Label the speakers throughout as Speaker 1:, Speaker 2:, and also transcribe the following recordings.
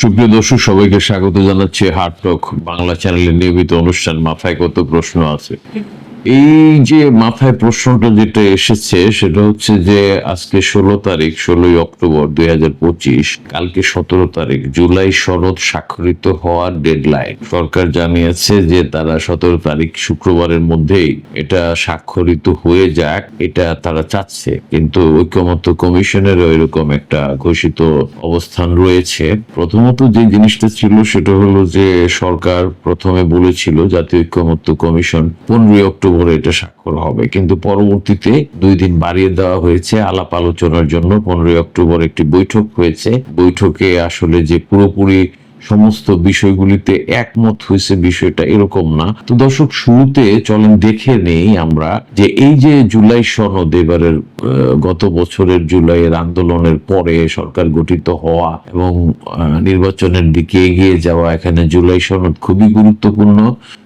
Speaker 1: সুপ্রিয় দর্শক সবাইকে স্বাগত জানাচ্ছি হার্টক বাংলা চ্যানেলের নিয়মিত অনুষ্ঠান মাথায় কত প্রশ্ন আছে? এই যে মাথায় প্রশ্নটা যেটা এসেছে, সেটা হচ্ছে যে আজকে ষোলো তারিখ, ষোলোই অক্টোবর দুই হাজার পঁচিশ, কালকে সতেরো তারিখ, জুলাই সনদ স্বাক্ষরিত হওয়ার ডেডলাইন সরকার জানিয়েছে যে তারা সতেরো তারিখ শুক্রবারের মধ্যেই এটা স্বাক্ষরিত হয়ে যাক, এটা তারা চাচ্ছে। কিন্তু ঐক্যমত্য কমিশনেরও এরকম একটা ঘোষিত অবস্থান রয়েছে। প্রথমত যে জিনিসটা ছিল, সেটা হলো যে সরকার প্রথমে বলেছিল, জাতীয় ঐক্যমত্য কমিশন পনেরোই অক্টোবরে এটা স্বাক্ষর হবে। কিন্তু পরবর্তীতে দুই দিন বাড়িয়ে দেওয়া হয়েছে আলাপ আলোচনার জন্য। পনেরোই অক্টোবর একটি বৈঠক হয়েছে। বৈঠকে আসলে যে পুরোপুরি সমস্ত বিষয়গুলিতে একমত হয়েছে বিষয়টা এরকম না। তো দর্শক, শুরুতে চলেন দেখে নেই আমরা যে এই যে জুলাই সনদ এবারের গত বছরের জুলাইয়ের আন্দোলনের পরে সরকার গঠিত হওয়া এবং নির্বাচনের দিকে এগিয়ে যাওয়া, এখানে জুলাই সনদ খুবই গুরুত্বপূর্ণ।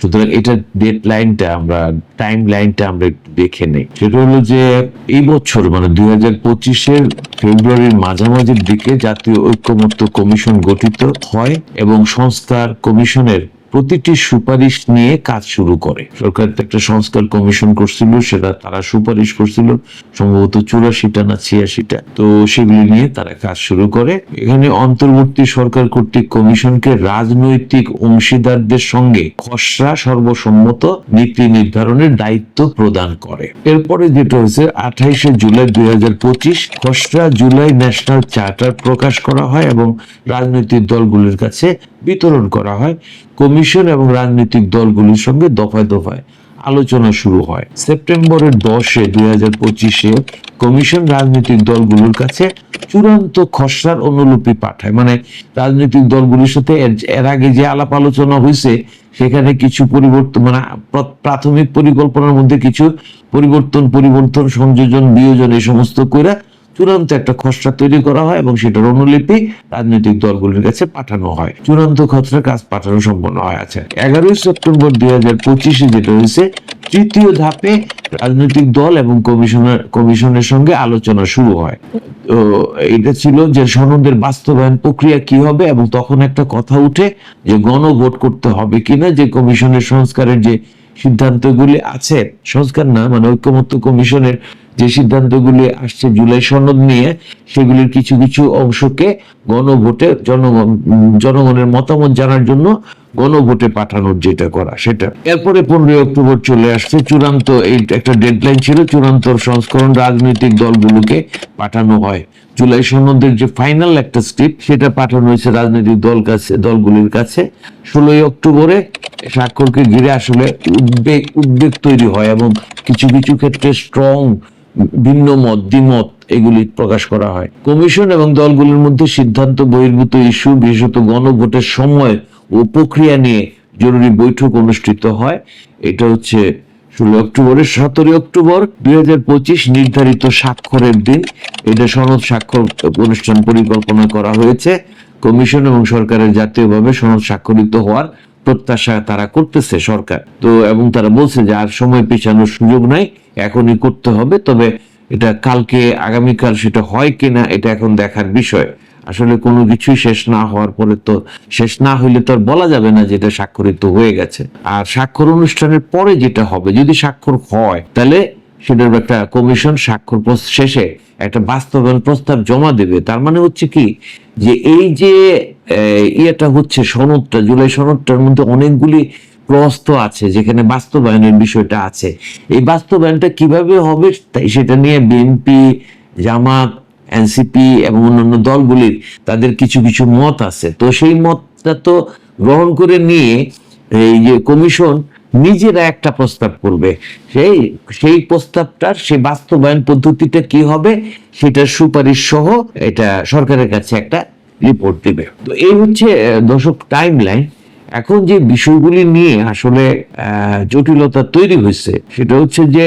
Speaker 1: সুতরাং এটা ডেট লাইনটা আমরা টাইম লাইনটা আমরা একটু দেখে নেই। সেটা হলো যে এই বছর মানে দুই হাজার পঁচিশের ফেব্রুয়ারির মাঝামাঝির দিকে জাতীয় ঐক্যমত্য কমিশন গঠিত হয় এবং সংস্থার কমিশনের প্রতিটি সুপারিশ নিয়ে কাজ শুরু করে। সরকার একটা সংস্কার কমিশন করছিল, সেটা তারা সুপারিশ করছিল, সম্ভবত চুরাশিটা না ছিয়াশিটা। তো সেগুলি নিয়ে তারা কাজ শুরু করে। এখানে অন্তর্বর্তী সরকার কর্তৃক কমিশনকে রাজনৈতিক অংশীদারদের সঙ্গে খসড়া সর্বসম্মত নীতি নির্ধারণের দায়িত্ব প্রদান করে। এরপরে যেটা হয়েছে, আঠাইশে জুলাই দুই হাজার পঁচিশ, খসড়া জুলাই ন্যাশনাল চার্টার প্রকাশ করা হয় এবং রাজনৈতিক দলগুলির কাছে বিতরণ করা হয়। কমিশন এবং রাজনৈতিক দলগুলির সঙ্গে দফায় দফায় আলোচনা শুরু হয়। সেপ্টেম্বরের দশে দুই হাজার পঁচিশে কমিশন রাজনৈতিক দলগুলোর কাছে চূড়ান্ত খসড়ার অনুলিপি পাঠায়। মানে রাজনৈতিক দলগুলির সাথে এর- আগে যে আলাপ আলোচনা হয়েছে, সেখানে কিছু পরিবর্তন মানে প্রাথমিক পরিকল্পনার মধ্যে কিছু পরিবর্তন পরিবর্তন, সংযোজন, বিয়োজন এই সমস্ত করে চূড়ান্ত একটা খসড়া তৈরি করা হয় এবং সেটার অনুলিপি রাজনৈতিক দলগুলির কাছে পাঠানো হয়। চূড়ান্ত খসড়া কাজ পাঠানো সম্পন্ন হয়। আছে এগারোই সেপ্টেম্বর দুই হাজার পঁচিশে যেটা হয়েছে, তৃতীয় ধাপে রাজনৈতিক দল এবং কমিশনার কমিশনের সঙ্গে আলোচনা শুরু হয়। তো এটা ছিল যে সনদের বাস্তবায়ন প্রক্রিয়া কি হবে এবং তখন একটা কথা উঠে যে গণভোট করতে হবে কিনা, যে কমিশনের সংস্কারের যে সিদ্ধান্তগুলি আছে, সংস্কার না মানে ঐক্যমত্য কমিশনের যে সিদ্ধান্তগুলি আসছে জুলাই সনদ নিয়ে, সেগুলির কিছু কিছু অংশকে গণভোটে জনগণ, জনগণের মতামত জানার জন্য গণভোটে পাঠানোর যেটা করা, সেটা। এরপরে পনেরোই অক্টোবর চলে আসছে চূড়ান্ত এই একটা ডেডলাইন ছিল, চূড়ান্ত সংস্করণ রাজনৈতিক দলগুলোকে পাঠানো হয়। জুলাই সনদের যে ফাইনাল একটা স্ক্রিপ্ট সেটা পাঠানো হয়েছে রাজনৈতিক দল কাছে, দলগুলির কাছে। ষোলোই অক্টোবরে স্বাক্ষরকে ঘিরে আসলে উদ্বেগ উদ্বেগ তৈরি হয় এবং কিছু কিছু ক্ষেত্রে স্ট্রং ভিন্ন মত, দ্বিমত এগুলি প্রকাশ করা হয়। কমিশন এবং দলগুলির মধ্যে সিদ্ধান্ত বহির্ভূত ইস্যু, বিশেষত গণভোটের সময় ও প্রক্রিয়া নিয়ে জরুরি বৈঠক অনুষ্ঠিত হয়। এটা হচ্ছে ষোলো অক্টোবরের সতেরোই অক্টোবর দুই হাজার পঁচিশ নির্ধারিত স্বাক্ষরের দিন। এটা সনদ স্বাক্ষর অনুষ্ঠান পরিকল্পনা করা হয়েছে। কমিশন এবং সরকারের জাতীয়ভাবে সনদ স্বাক্ষরিত হওয়ার প্রত্যাশা তারা করতেছে সরকার। তো, এবং তারা বলছে যে আর সময় পেছানোর সুযোগ নাই, এখনই করতে হবে, তবে এটা কালকে, আগামীকাল সেটা হয় কিনা, এটা এখন দেখার বিষয়। আসলে কোনো কিছুই শেষ না হওয়ার পরে তো, শেষ না হইলে তো আর বলা যাবে না যেটা স্বাক্ষরিত হয়ে গেছে। আর স্বাক্ষর অনুষ্ঠানের পরে যেটা হবে, যদি স্বাক্ষর হয়, তাহলে সেটার একটা কমিশন স্বাক্ষর শেষে একটা বাস্তবায়ন প্রস্তাব জমা দেবে। তার মানে হচ্ছে কি, যে এই যে ইয়েটা হচ্ছে সনদটা, জুলাই সনদটার মধ্যে অনেকগুলি প্রস্ত আছে, যেখানে বাস্তবায়নের বিষয়টা আছে। এই বাস্তবায়নটা কীভাবে হবে তাই সেটা নিয়ে বিএনপি, জামাত, এনসিপি এবং অন্যান্য দলগুলির তাদের কিছু কিছু মত আছে। তো সেই মতটা তো গ্রহণ করে নিয়ে এই যে কমিশন নিজেরা একটা প্রস্তাব করবে। সেই সেই প্রস্তাবটার, সেই বাস্তবায়ন পদ্ধতিটা কি হবে সেটার সুপারিশ সহ এটা সরকারের কাছে একটা রিপোর্ট দিবে। তো এই হচ্ছে দর্শক টাইম লাইন এখন যে বিষয়গুলি নিয়ে আসলে জটিলতা তৈরি হয়েছে, সেটা হচ্ছে যে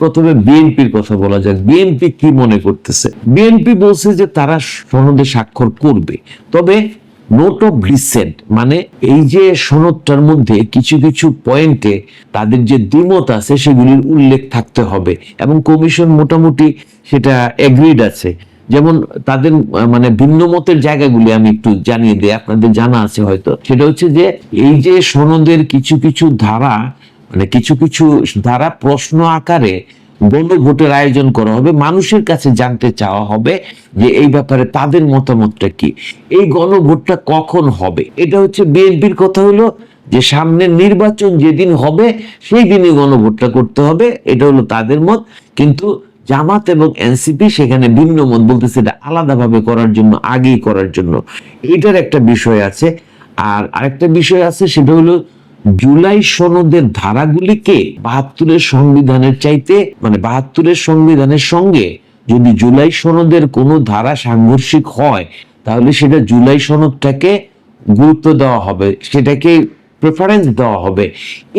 Speaker 1: প্রথমে বিএনপির কথা বলা যাক। বিএনপি কি মনে করতেছে? বিএনপি বলছে যে তারা সনদে স্বাক্ষর করবে। তবে নোট অফ ডিসেন্ট মানে এই যে সনদটার মধ্যে কিছু কিছু পয়েন্টে তাদের যে দ্বিমত আছে, সেগুলির উল্লেখ থাকতে হবে। এবং কমিশন মোটামুটি সেটা এগ্রিড আছে। যেমন তাদের মানে ভিন্ন মতের জায়গাগুলি আমি একটু জানিয়ে দিই, আপনাদের জানা আছে হয়তো। সেটা হচ্ছে যে, এই যে সনদের কিছু কিছু ধারা মানে কিছু কিছু ধারা প্রশ্ন আকারে গণভোটের আয়োজন করা হবে, মানুষের কাছে জানতে চাওয়া হবে যে এই ব্যাপারে তাদের মতামতটা কি। এই গণভোটটা কখন হবে? এটা হচ্ছে বিএনপির কথা হলো যে সামনের নির্বাচন যেদিন হবে, সেই দিনই গণভোটটা করতে হবে, এটা হলো তাদের মত। কিন্তু জামাত এবং এনসিপি সেখানে ভিন্ন মত বলতেছে এটা আলাদাভাবে করার জন্য, আগেই করার জন্য। এটার একটা বিষয় আছে। আর আরেকটা বিষয় আছে, সেটা হলো জুলাই সনদের ধারাগুলিকে বাহাত্তরের সংবিধানের চাইতে মানে বাহাত্তরের সংবিধানের সঙ্গে যদি জুলাই সনদের কোনো ধারা সাংঘর্ষিক হয়, তাহলে সেটা জুলাই সনদটাকে গুরুত্ব দেওয়া হবে। সেটাকে প্রেফারেন্স দেওয়া হবে।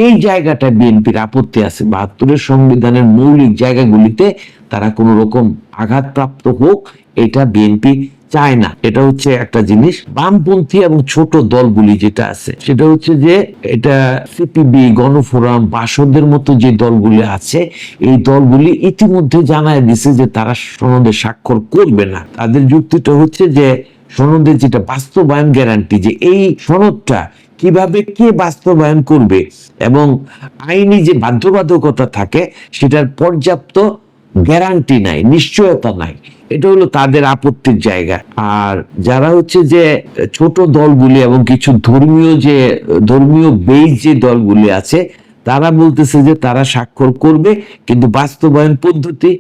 Speaker 1: এই জায়গাটা বিএনপির আপত্তি আছে। বাহাত্তরের সংবিধানের মৌলিক জায়গাগুলিতে তারা কোনো রকম আঘাতপ্রাপ্ত হোক, এটা বিএনপি চায় না। এটা হচ্ছে একটা জিনিস। বামপন্থী এবং ছোট দলগুলি যেটা আছে, সেটা হচ্ছে যে এটা সিপিবি গণফোরাম, বাসদের মতো যে দলগুলি আছে, এই দলগুলি ইতিমধ্যে জানায় দিছে যে তারা সনদে স্বাক্ষর করবে না। তাদের যুক্তিটা হচ্ছে যে সনদের যেটা বাস্তবায়ন গ্যারান্টি যে এই সনদটা কীভাবে কে বাস্তবায়ন করবে এবং আইনি যে বাধ্যবাধকতা থাকে সেটার পর্যাপ্ত গ্যারান্টি নাই, নিশ্চয়তা নাই। এটা হলো তাদের আপত্তির জায়গা। আর যারা হচ্ছে যে ছোট দলগুলি এবং কিছু ধর্মীয় যে, ধর্মীয় বেজ যে দলগুলি আছে তারা বলতেছে যে তারা স্বাক্ষর করবে, কিন্তু বাস্তবায়ন পদ্ধতি,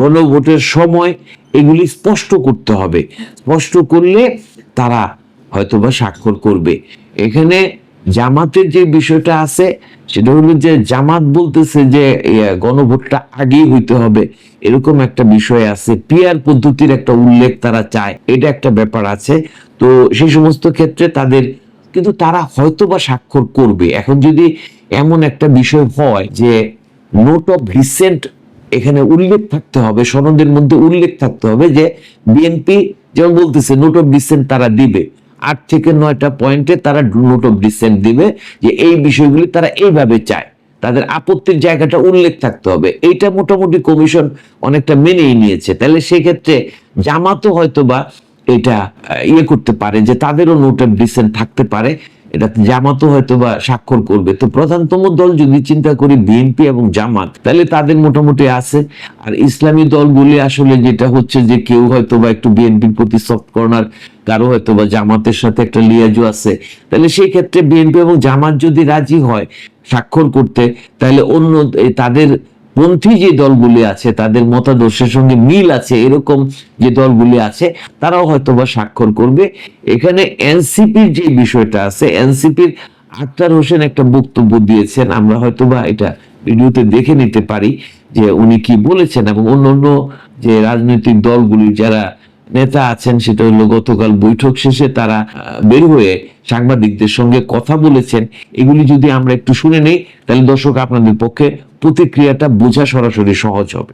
Speaker 1: গণভোটের সময় এগুলি স্পষ্ট করতে হবে। স্পষ্ট করলে তারা হয়তোবা স্বাক্ষর করবে। এখানে জামাতের যে বিষয়টা আছে, সেটা হলো যে জামাত বলতেছে যে গণভোটটা আগেই হইতে হবে। এরকম একটা বিষয় আছে। পিয়ার পদ্ধতির একটা উল্লেখ তারা চায়। এটা একটা ব্যাপার আছে। তো সেই সমস্ত ক্ষেত্রে তাদের, কিন্তু তারা হয়তো বা স্বাক্ষর করবে। এখন যদি এমন একটা বিষয় হয় যে নোট অফ রিসেন্ট এখানে উল্লেখ থাকতে হবে, সনদের মধ্যে উল্লেখ থাকতে হবে যে বিএনপি যেমন বলতেছে নোট অফ ডিসেন্ট তারা দিবে। আট থেকে নয়টা পয়েন্টে তারা নোট অফ ডিসেন্ট দিবে যে এই বিষয়গুলি তারা এইভাবে চায়। তাদের আপত্তির জায়গাটা উল্লেখ থাকতে হবে। এইটা মোটামুটি কমিশন অনেকটা মেনেই নিয়েছে। তাহলে সেক্ষেত্রে জামাতও হয়তো বা এটা ইয়ে করতে পারে যে তাদেরও নোট অফ ডিসেন্ট থাকতে পারে। এটা জামাতও হয়তো বা স্বাক্ষর করবে। তো প্রধানতম দল যদি চিন্তা করি, বিএনপি এবং জামাত, তাহলে তাদের মোটামুটি আছে। আর ইসলামী দলগুলি আসলে যেটা হচ্ছে যে কেউ হয়তো বা একটু বিএনপির প্রতি সফট কর্নার কারও হয়তো বা জামাতের সাথে একটা লিয়াজু আছে। তাহলে সেই ক্ষেত্রে বিএনপি এবং জামাত যদি রাজি হয় স্বাক্ষর করতে, তাহলে অন্য তাদের পন্থী যে দলগুলি আছে, তাদের মতাদর্শের সঙ্গে মিল আছে, এরকম যে দলগুলি আছে, তারাও হয়তো বা স্বাক্ষর করবে। এখানে এনসিপির যে বিষয়টা আছে, এনসিপির আক্তার হোসেন একটা বক্তব্য দিয়েছেন, আমরা হয়তো বা এটা ভিডিওতে দেখে নিতে পারি যে উনি কি বলেছেন এবং অন্য অন্য যে রাজনৈতিক দলগুলি যারা নেতা আছেন, সেটা হলো গতকাল বৈঠক শেষে তারা বের হয়ে সাংবাদিকদের সঙ্গে কথা বলেছেন। এগুলি যদি আমরা একটু শুনে নেই, তাহলে দর্শক আপনাদের পক্ষে প্রতিক্রিয়াটা বোঝা সরাসরি সহজ হবে।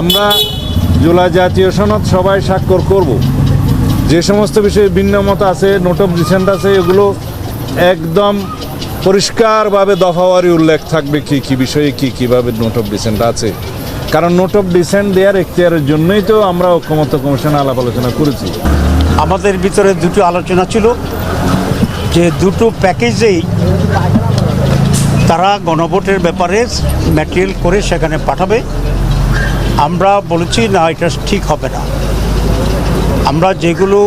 Speaker 2: আমরা জুলাই জাতীয় সনদ সবাই স্বাক্ষর করব। যে সমস্ত বিষয়ে ভিন্ন মত আছে, নোট অফ ডিসেন্ট আছে, এগুলো একদম পরিষ্কারভাবে দফাওয়ারি উল্লেখ থাকবে কি কি বিষয়ে, কি কীভাবে নোট অফ ডিসেন্ট আছে। কারণ নোট অফ ডিসেন্ট দেওয়ার এখতিয়ারের জন্যই তো আমরা ঐক্যমত্য কমিশনে আলাপ আলোচনা করেছি।
Speaker 3: আমাদের ভিতরে দুটো আলোচনা ছিল যে দুটো প্যাকেজেই তারা গণভোটের ব্যাপারে ম্যাটেরিয়াল করে সেখানে পাঠাবে। আমরা বলেছি, না, এটা ঠিক হবে না। আমরা যেগুলো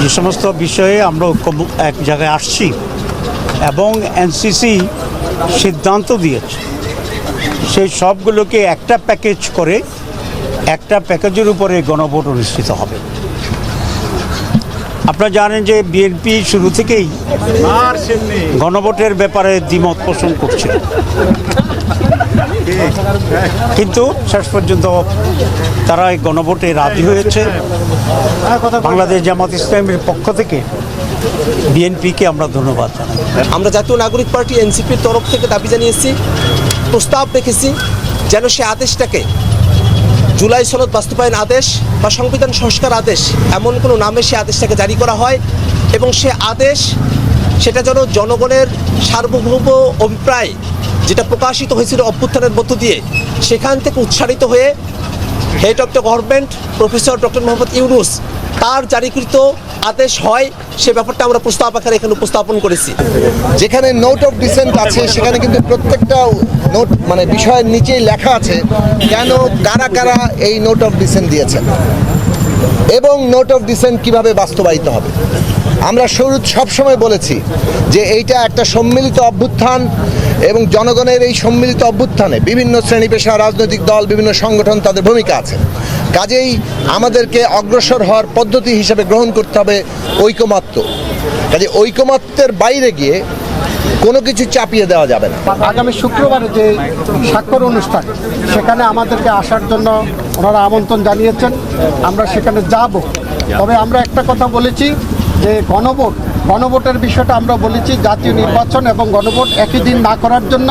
Speaker 3: যে সমস্ত বিষয়ে আমরা এক জায়গায় আসছি এবং এনসিসি সিদ্ধান্ত দিয়েছে সেই সবগুলোকে একটা প্যাকেজ করে একটা প্যাকেজের উপরে গণভোট অনুষ্ঠিত হবে। আপনারা জানেন যে বিএনপি শুরু থেকেই গণভোটের ব্যাপারে দ্বিমত পোষণ করছে। কিন্তু শেষ পর্যন্ত তারা এই গণভোটে রাজি হয়েছে। বাংলাদেশ জামাত ইসলামের পক্ষ থেকে বিএনপিকে আমরা ধন্যবাদ জানাই।
Speaker 4: আমরা জাতীয় নাগরিক পার্টি এনসিপির তরফ থেকে দাবি জানিয়েছি প্রস্তাব রেখেছি যেন সে আদেশটাকে জুলাই সনদ বাস্তবায়ন আদেশ বা সংবিধান সংস্কার আদেশ এমন কোনো নামে সে আদেশটাকে জারি করা হয় এবং সে আদেশ সেটা যেন জনগণের সার্বভৌম অভিপ্রায় যেটা প্রকাশিত হয়েছিল অভ্যুত্থানের মধ্য দিয়ে সেখান থেকে উৎসারিত হয়ে head of the government professor doctor Mohammad Yunus তার জারিকৃত আদেশ হয়, সে ব্যাপারটা আমরা প্রস্তাব আকারে এখানে উপস্থাপন করেছি।
Speaker 5: যেখানে নোট অফ ডিসেন্ট আছে, সেখানে কিন্তু প্রত্যেকটা নোট মানে বিষয়ের নিচেই লেখা আছে, কেন, কারা কারা এই নোট অফ ডিসেন্ট দিয়েছেন। এবং নোট অফ ডিসেন্ট কীভাবে বাস্তবায়িত হবে? আমরা শুরু সবসময় বলেছি যে এইটা একটা সম্মিলিত অভ্যুত্থান এবং জনগণের এই সম্মিলিত অভ্যুত্থানে বিভিন্ন শ্রেণি পেশা, রাজনৈতিক দল, বিভিন্ন সংগঠন তাদের ভূমিকা আছে। কাজেই আমাদেরকে অগ্রসর হওয়ার পদ্ধতি হিসেবে গ্রহণ করতে হবে ঐকমত্য। কাজে ঐকমত্যের বাইরে গিয়ে কোনো কিছু চাপিয়ে দেওয়া যাবে না।
Speaker 6: আগামী শুক্রবারে যে স্বাক্ষর অনুষ্ঠান, সেখানে আমাদেরকে আসার জন্য ওনারা আমন্ত্রণ জানিয়েছেন। আমরা সেখানে যাব। তবে আমরা একটা কথা বলেছি যে গণভোট গণভোটের বিষয়টা আমরা বলেছি, জাতীয় নির্বাচন এবং গণভোট একই দিন না করার জন্য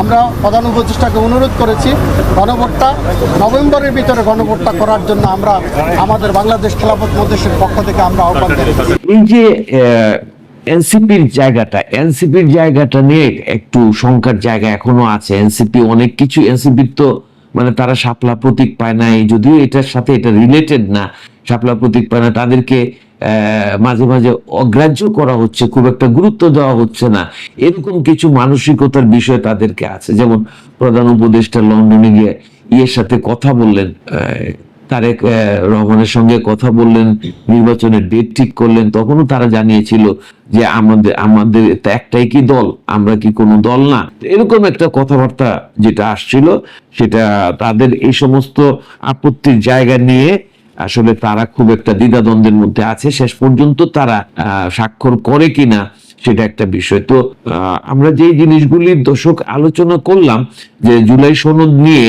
Speaker 6: আমরা প্রধান উপদেষ্টাকে অনুরোধ করেছি, গণভোটটা নভেম্বরের ভিতরে গণভোটটা করার জন্য আমরা আমাদের বাংলাদেশ খেলাফত মধ্যের পক্ষ থেকে আমরা আহ্বান জানিয়েছি
Speaker 1: এই যে এনসিপির জায়গাটা এনসিপির জায়গাটা নিয়ে একটু শঙ্কার জায়গা এখনও আছে। এনসিপি অনেক কিছু, এনসিপির তো মানে তারা শাপলা প্রতীক পায় না এই যদিও এটার সাথে এটা রিলেটেড না। শাপলা প্রতীক পায় না, তাদেরকে মাঝে মাঝে অগ্রাহ্য করা হচ্ছে, খুব একটা গুরুত্ব দেওয়া হচ্ছে না। এরকম কিছু মানসিকতার বিষয় তাদেরকে আছে। যেমন প্রধান উপদেষ্টা লন্ডনে গিয়ে ইয়ের সাথে কথা বললেন তারেক রহমানের সঙ্গে কথা বললেন, নির্বাচনের ডেট ঠিক করলেন, তখনও তারা জানিয়েছিল যে আমাদের আমাদের একটাই কি দল, আমরা কি কোনো দল না। এরকম একটা কথাবার্তা যেটা আসছিল, সেটা তাদের এই সমস্ত আপত্তির জায়গা নিয়ে আসলে তারা খুব একটা দ্বিধাদ্বন্দ্বের মধ্যে আছে, শেষ পর্যন্ত তারা স্বাক্ষর করে কিনা সেটা একটা বিষয়। তো আমরা যে জিনিসগুলির দর্শক আলোচনা করলাম, যে জুলাই সনদ নিয়ে,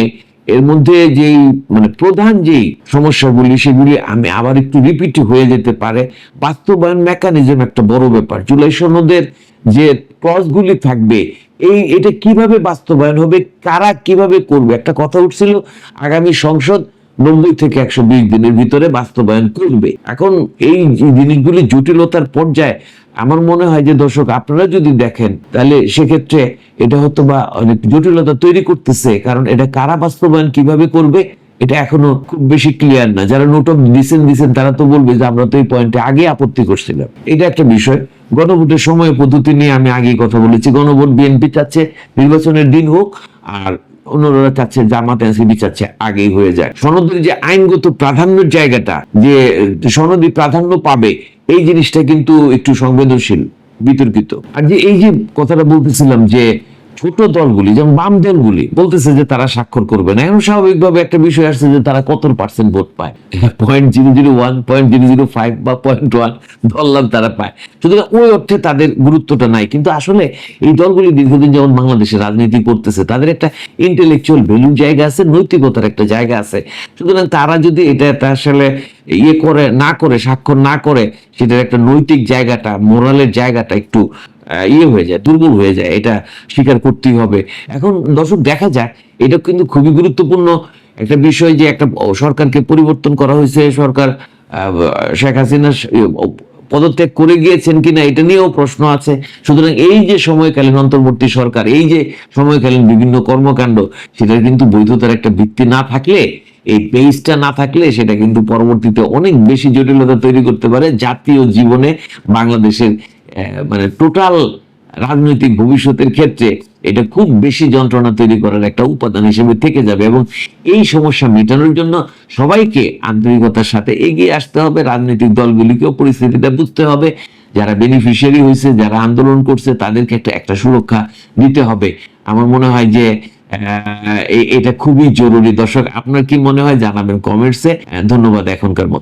Speaker 1: এর মধ্যে যেই মানে প্রধান যেই সমস্যাগুলি, সেগুলি আমি আবার একটু রিপিট হয়ে যেতে পারে। বাস্তবায়ন মেকানিজম একটা বড় ব্যাপার। জুলাই সনদের যে ক্লসগুলি থাকবে, এই, এটা কীভাবে বাস্তবায়ন হবে, কারা কীভাবে করবে? একটা কথা উঠছিল, আগামী সংসদ নব্বই থেকে একশো বিশ দিনের ভিতরে বাস্তবায়ন করবে। এখন এই জিনিসগুলি জটিলতার পর্যায়ে, আমার মনে হয় যে দর্শক, আপনারা যদি দেখেন, তাহলে সেক্ষেত্রে এটা হয়তো বা অনেক জটিলতা তৈরি করতেছে। কারণ এটা কারা বাস্তবায়ন কীভাবে করবে, এটা এখনও খুব বেশি ক্লিয়ার না। যারা নোট অফ দিচ্ছেন দিচ্ছেন তারা তো বলবে যে আমরা তো এই পয়েন্টে আগে আপত্তি করছিলাম। এটা একটা বিষয়। গণভোটের সময় পদ্ধতি নিয়ে আমি আগেই কথা বলেছি। গণভোট বিএনপি চাচ্ছে, নির্বাচনের দিন হোক, আর অন্যরা চাচ্ছে, জামাত এনসিপি চাচ্ছে, আগেই হয়ে যায়। সনদের যে আইনগত প্রাধান্যের জায়গাটা, যে সনদি প্রাধান্য পাবে, এই জিনিসটা কিন্তু একটু সংবেদনশীল, বিতর্কিত। আর যে এই যে কথাটা বলতেছিলাম যে ছোট দলগুলি, যেমন বাম দলগুলি, বলতেছে যে তারা স্বাক্ষর করবে না। এখন স্বাভাবিকভাবে একটা বিষয় আসছে যে তারা কত পার্সেন্ট ভোট পায়? Point zero zero one point zero zero five বা পয়েন্ট ওয়ান ধরলাম তারা পায়। সুতরাং ওই অর্থে তাদের গুরুত্বটা নাই। কিন্তু আসলে এই দলগুলি দীর্ঘদিন যেমন বাংলাদেশে রাজনীতি করতেছে, তাদের একটা ইন্টেলেকচুয়াল ভ্যালু জায়গা আছে, নৈতিকতার একটা জায়গা আছে। সুতরাং তারা যদি এটা আসলে ইয়ে করে, না করে, স্বাক্ষর না করে, সেটার একটা নৈতিক জায়গাটা মোরালের জায়গাটা একটু ইয়ে হয়ে যায়, দুর্বল হয়ে যায়, এটা স্বীকার করতেই হবে। এখন দর্শক, দেখা যাক, এটা কিন্তু খুবই গুরুত্বপূর্ণ একটা বিষয় যে একটা সরকারকে পরিবর্তন করা হয়েছে, সরকার শেখ হাসিনা পদত্যাগ করে গিয়েছেন কিনা এটা নিয়েও প্রশ্ন আছে। সুতরাং এই যে সময়কালীন অন্তর্বর্তী সরকার, এই যে সময়কালীন বিভিন্ন কর্মকাণ্ড, সেটার কিন্তু বৈধতার একটা ভিত্তি না থাকলে, এই বেসটা না থাকলে সেটা কিন্তু পরবর্তীতে অনেক বেশি জটিলতা তৈরি করতে পারে জাতীয় জীবনে বাংলাদেশের মানে টোটাল রাজনৈতিক ভবিষ্যতের ক্ষেত্রে এটা খুব বেশি যন্ত্রণা তৈরি করার একটা উপাদান হিসেবে থেকে যাবে এবং এই সমস্যা মেটানোর জন্য সবাইকে আন্তরিকতার সাথে এগিয়ে আসতে হবে, রাজনৈতিক দলগুলিকেও পরিস্থিতিটা বুঝতে হবে। যারা বেনিফিশিয়ারি হয়েছে যারা আন্দোলন করছে, তাদেরকে একটা একটা সুরক্ষা দিতে হবে। আমার মনে হয় যে এটা খুবই জরুরি। দর্শক, আপনার কি মনে হয় জানাবেন কমেন্টসে। ধন্যবাদ এখনকার মতো।